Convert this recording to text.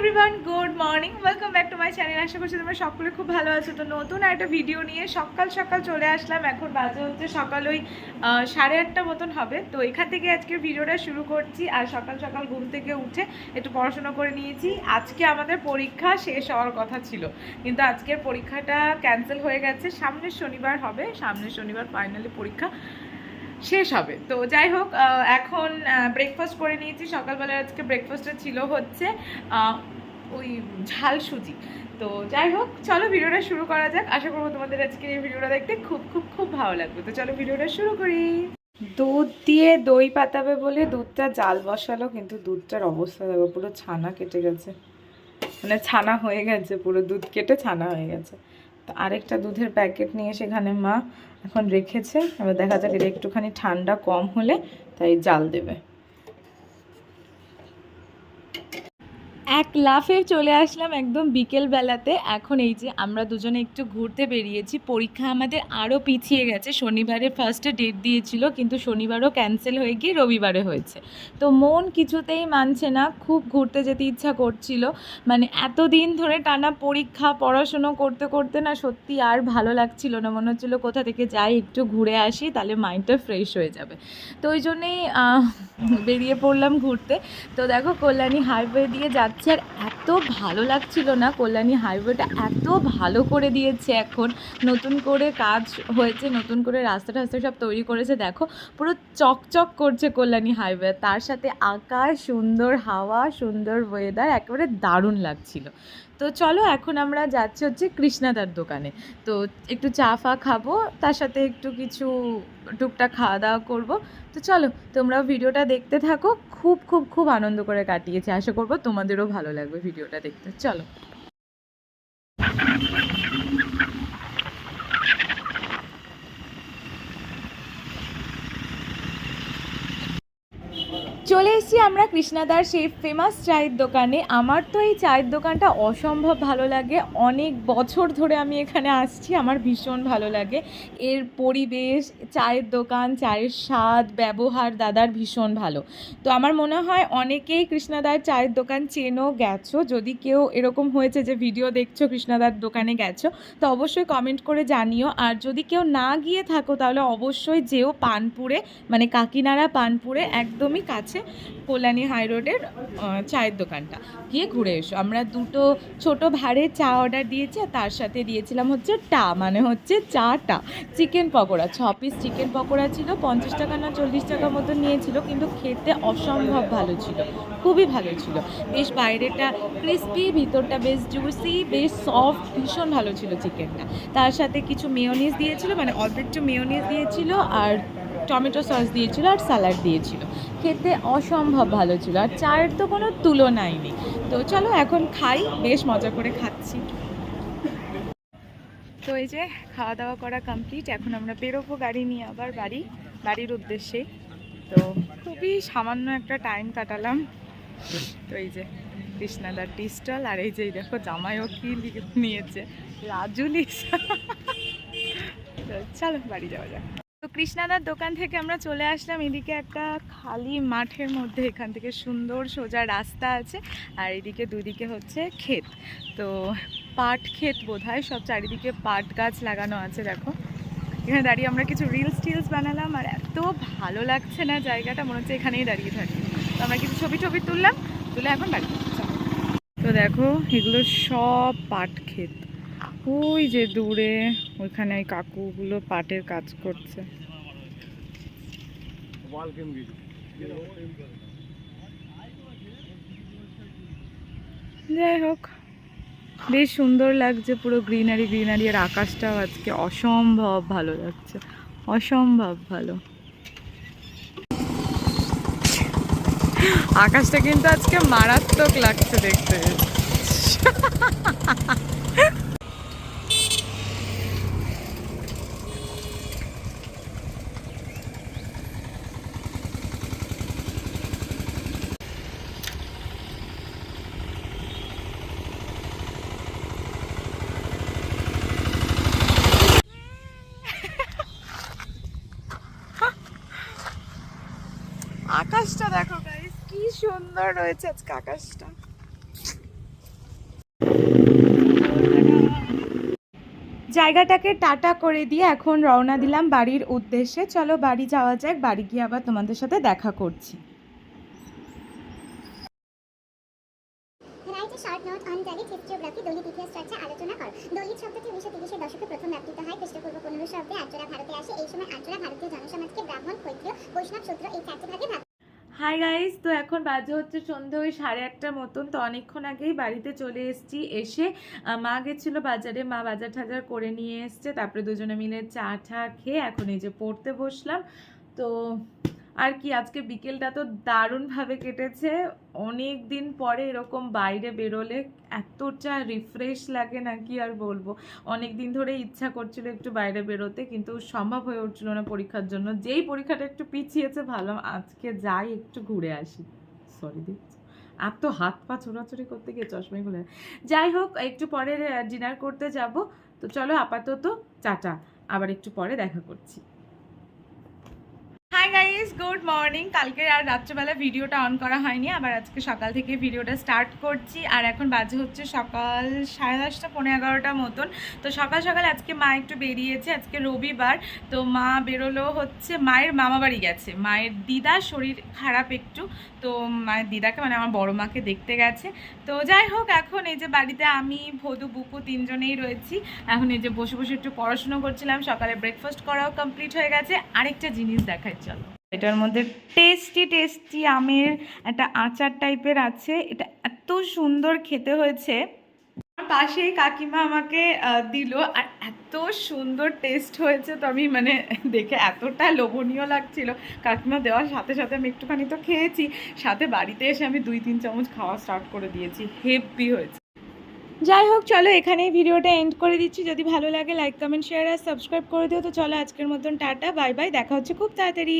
Everyone good morning welcome back to my channel আশা করছি তোমরা সকলে খুব ভালো আছো। তো নতুন একটা ভিডিও নিয়ে সকাল সকাল চলে আসলাম। এখন বাজে হচ্ছে সকাল ওই সাড়ে আটটা মতন হবে। তো এখান থেকে আজকে ভিডিওটা শুরু করছি আর সকাল সকাল ঘুম থেকে উঠে একটু পড়াশোনা করে নিয়েছি। আজকে আমাদের পরীক্ষা শেষ হওয়ার কথা ছিল। কিন্তু আজকের পরীক্ষাটা ক্যান্সেল হয়ে গেছে। সামনের শনিবার হবে। সামনের শনিবার ফাইনালি পরীক্ষা। শেষ হবে। তো যাই হোক এখন ব্রেকফাস্ট করে নিয়েছি। সকালবেলা আজকে ব্রেকফাস্টে ছিল হচ্ছে ওই ঝাল সুজি। তো যাই হোক, চলো ভিডিওটা শুরু করা যাক। আশা করব তোমাদের আজকে এই ভিডিওটা দেখতে খুব খুব খুব ভালো লাগবে। তো চলো ভিডিওটা শুরু করি। দুধ দিয়ে দই পাতাবে বলে দুধটা জাল বসালো, কিন্তু দুধটার অবস্থা দেখো, পুরো ছানা কেটে গেছে। মানে ছানা হয়ে গেছে, পুরো দুধ কেটে ছানা হয়ে গেছে। আরেকটা দুধের প্যাকেট নিয়ে সেখানে মা এখন রেখেছে। এবার দেখা যাক এটা একটুখানি ঠান্ডা কম হলে তাই জাল দেবে। এক লাফে চলে আসলাম একদম বিকেল বেলাতে এখন এই যে আমরা দুজনে একটু ঘুরতে বেরিয়েছি, পরীক্ষা আমাদের আরও পিছিয়ে গেছে। শনিবারে ফার্স্টে ডেট দিয়েছিল, কিন্তু শনিবারও ক্যান্সেল হয়ে গিয়ে রবিবারে হয়েছে। তো মন কিছুতেই মানছে না, খুব ঘুরতে যেতে ইচ্ছা করছিল। মানে এতদিন ধরে টানা পরীক্ষা, পড়াশুনো করতে করতে না সত্যি আর ভালো লাগছিল না। মনে হচ্ছিল কোথা থেকে যাই, একটু ঘুরে আসি, তাহলে মাইন্ডটা ফ্রেশ হয়ে যাবে। তো ওই জন্যেই বেরিয়ে পড়লাম ঘুরতে। তো দেখো কল্যাণী হাইওয়ে দিয়ে যাচ্ছে আর এত ভালো লাগছিল না কল্যাণী হাইওয়েটা, এত ভালো করে দিয়েছে এখন। নতুন করে কাজ হয়েছে, নতুন করে রাস্তা টাস্তা সব তৈরি করেছে। দেখো, পুরো চকচক করছে কল্যাণী হাইওয়ে। তার সাথে আকাশ, সুন্দর হাওয়া, সুন্দর ওয়েদার একেবারে দারুণ লাগছিল। তো চলো এখন আমরা যাচ্ছি হচ্ছে কৃষ্ণাদার দোকানে। তো একটু চা ফা খাব, তার সাথে একটু কিছু টুকটাক খাওয়া দাওয়া করব। তো চলো তোমরাও ভিডিওটা দেখতে থাকো, খুব খুব খুব আনন্দ করে কাটিয়েছি। আশা করব তোমাদেরও ভালো লাগবে ভিডিওটা দেখতে। চলো চলে এসেছি আমরা কৃষ্ণাদার সেই ফেমাস চায়ের দোকানে। আমার তো এই চায়ের দোকানটা অসম্ভব ভালো লাগে। অনেক বছর ধরে আমি এখানে আসছি, আমার ভীষণ ভালো লাগে। এর পরিবেশ, চায়ের দোকান, চায়ের স্বাদ, ব্যবহার দাদার ভীষণ ভালো। তো আমার মনে হয় অনেকেই কৃষ্ণাদার চায়ের দোকান চেনো, গেছো। যদি কেউ এরকম হয়েছে যে ভিডিও দেখছ, কৃষ্ণাদার দোকানে গেছো, তো অবশ্যই কমেন্ট করে জানিও। আর যদি কেউ না গিয়ে থাকো, তাহলে অবশ্যই যেও পানপুরে মানে কাকিনাড়া পানপুরে, একদমই কাছে। কল্যাণী হাই রোডের চায়ের দোকানটা। গিয়ে ঘুরে এসো। আমরা দুটো ছোট ভাড়ে চা অর্ডার দিয়েছি আর তার সাথে দিয়েছিলাম হচ্ছে টা মানে হচ্ছে চাটা। চিকেন পকোড়া, ছ পিস চিকেন পকোড়া ছিল, পঞ্চাশ টাকা না চল্লিশ টাকা মতো নিয়েছিল, কিন্তু খেতে অসম্ভব ভালো ছিল। খুবই ভালো ছিল। বেশ বাইরেটা ক্রিস্পি ভিতরটা বেশ জুসি বেশ সফট ভীষণ ভালো ছিল চিকেনটা। তার সাথে কিছু মেয়োনিজ দিয়েছিল মানে অল্প একটু মেয়োনিজ দিয়েছিল আর টমেটো সস দিয়েছিল আর স্যালাড দিয়েছিল। খেতে অসম্ভব ভালো ছিল, আর চায়ের তো কোনো তুলনাই নেই। তো চলো এখন খাই, বেশ মজা করে খাচ্ছি। তো এই যে খাওয়া দাওয়া করা কমপ্লিট এখন আমরা বেরোবো গাড়ি নিয়ে আবার বাড়ি, বাড়ির উদ্দেশ্যে। তো খুবই সামান্য একটা টাইম কাটালাম। তো এই যে কৃষ্ণাদার টি স্টল আর এই যে দেখো জামাইও কি নিয়েছে। রাজুলিস তো চলো বাড়ি যাওয়া যাক। কৃষ্ণাদার দোকান থেকে আমরা চলে আসলাম। এদিকে একটা খালি মাঠের মধ্যে, এখান থেকে সুন্দর সোজা রাস্তা আছে আর এদিকে দুদিকে হচ্ছে ক্ষেত। তো পাট ক্ষেত বোধ সব চারিদিকে পাট গাছ লাগানো আছে, দেখো। এখানে দাঁড়িয়ে আমরা কিছু রিলস টিলস বানালাম আর এত ভালো লাগছে না জায়গাটা, মনে হচ্ছে এখানেই দাঁড়িয়ে থাকি। তো আমরা কিছু ছবি টবি তুললাম, তুলে এখন বাড়ি তো দেখো, এগুলো সব পাট ক্ষেত। ওই যে দূরে ওইখানে ওই কাকুগুলো পাটের কাজ করছে। যাই হোক, বেশ সুন্দর লাগছে পুরো গ্রিনারি গ্রিনারি আর আকাশটাও আজকে। অসম্ভব ভালো লাগছে, অসম্ভব ভালো। আকাশটা কিন্তু আজকে মারাত্মক লাগছে দেখতে। আকাশটা দেখো গাইস কি সুন্দর রয়েছে আজকে আকাশটা। জায়গাটাকে টাটা করে দিয়ে এখন রওনা দিলাম বাড়ির উদ্দেশ্যে। চলো বাড়ি যাওয়া যাক, বাড়ি গিয়ে আবার তোমাদের সাথে দেখা করছি। নোট দলিত ইতিহাস চর্চা, আলোচনা কর। দলিত শব্দটি উনিশশো তিরিশের দশকে প্রথম ব্যবহৃত হয়। খ্রিস্টপূর্ব পনেরো শব্দে আর্যরা ভারতে আসে। এই সময় আর্যরা ভারতীয় জনসমাজকে ব্রাহ্মণ, ক্ষত্রিয়, বৈষ্ণব সূত্র এই চারটি ভাগে ভাগ হাই গাইস তো এখন বাজে হচ্ছে সন্ধে ওই সাড়ে আটটার মতন। তো অনেকক্ষণ আগেই বাড়িতে চলে এসেছি। এসে মা গেছিল বাজারে। মা বাজার টাজার করে নিয়ে এসছে। তারপরে দুজনে মিলে চা ঠা খেয়ে এখন এই যে পড়তে বসলাম। তো আর কি, আজকে বিকেলটা তো দারুণভাবে কেটেছে। অনেক দিন পরে এরকম বাইরে বেরোলে এতটা রিফ্রেশ লাগে না, কি আর বলব? অনেক দিন ধরে ইচ্ছা করছিল একটু বাইরে বেরোতে, কিন্তু সম্ভব হয়ে উঠছিল না পরীক্ষার জন্য। যেই পরীক্ষাটা একটু পিছিয়েছে, ভালো। আজকে যাই, একটু ঘুরে আসি। সরি আর তো হাত পা ছোড়াছড়ি করতে গিয়ে চশমাই খুলে যাই হোক, একটু পরে ডিনার করতে যাব। তো চলো আপাতত চাটা আবার একটু পরে দেখা করছি। হাই গাইস গুড মর্নিং কালকে আর রাত্রেবেলা ভিডিওটা অন করা হয়নি, আবার আজকে সকাল থেকে ভিডিওটা স্টার্ট করছি। আর এখন বাজে হচ্ছে সকাল সাড়ে দশটা পনেরো এগারোটা মতন। তো সকাল সকাল আজকে মা একটু বেরিয়েছে, আজকে রবিবার। তো মা বেরোলো হচ্ছে মায়ের মামা বাড়ি গেছে। মায়ের দিদার শরীর খারাপ একটু, তো মায়ের দিদাকে মানে আমার বড় মাকে দেখতে গেছে। তো যাই হোক, এখন এই যে বাড়িতে আমি, ভদু, বুকু তিনজনেই রয়েছি। এখন এই যে বসে বসে একটু পড়াশুনো করছিলাম, সকালে ব্রেকফাস্ট করাও কমপ্লিট হয়ে গেছে। আরেকটা জিনিস দেখাই, চলো। এটার মধ্যে টেস্টি টেস্টি আমের একটা আচার টাইপের আছে। এটা এত সুন্দর খেতে হয়েছে। পাশেই কাকিমা আমাকে দিল আর এত সুন্দর টেস্ট হয়েছে তো আমি মানে দেখে এতটা লোভনীয় লাগছিল। কাকিমা দেওয়ার সাথে সাথে আমি একটুখানি তো খেয়েছি। সাথে বাড়িতে এসে আমি দুই, তিন চামচ খাওয়া স্টার্ট করে দিয়েছি। হেভি হয়েছে। যাই হোক, চলো এখানেই ভিডিওটা এন্ড করে দিচ্ছি। যদি ভালো লাগে লাইক কমেন্ট শেয়ার আর সাবস্ক্রাইব করে দিও। তো চলো আজকের মতন টাটা বাই বাই দেখা হচ্ছে খুব তাড়াতাড়ি।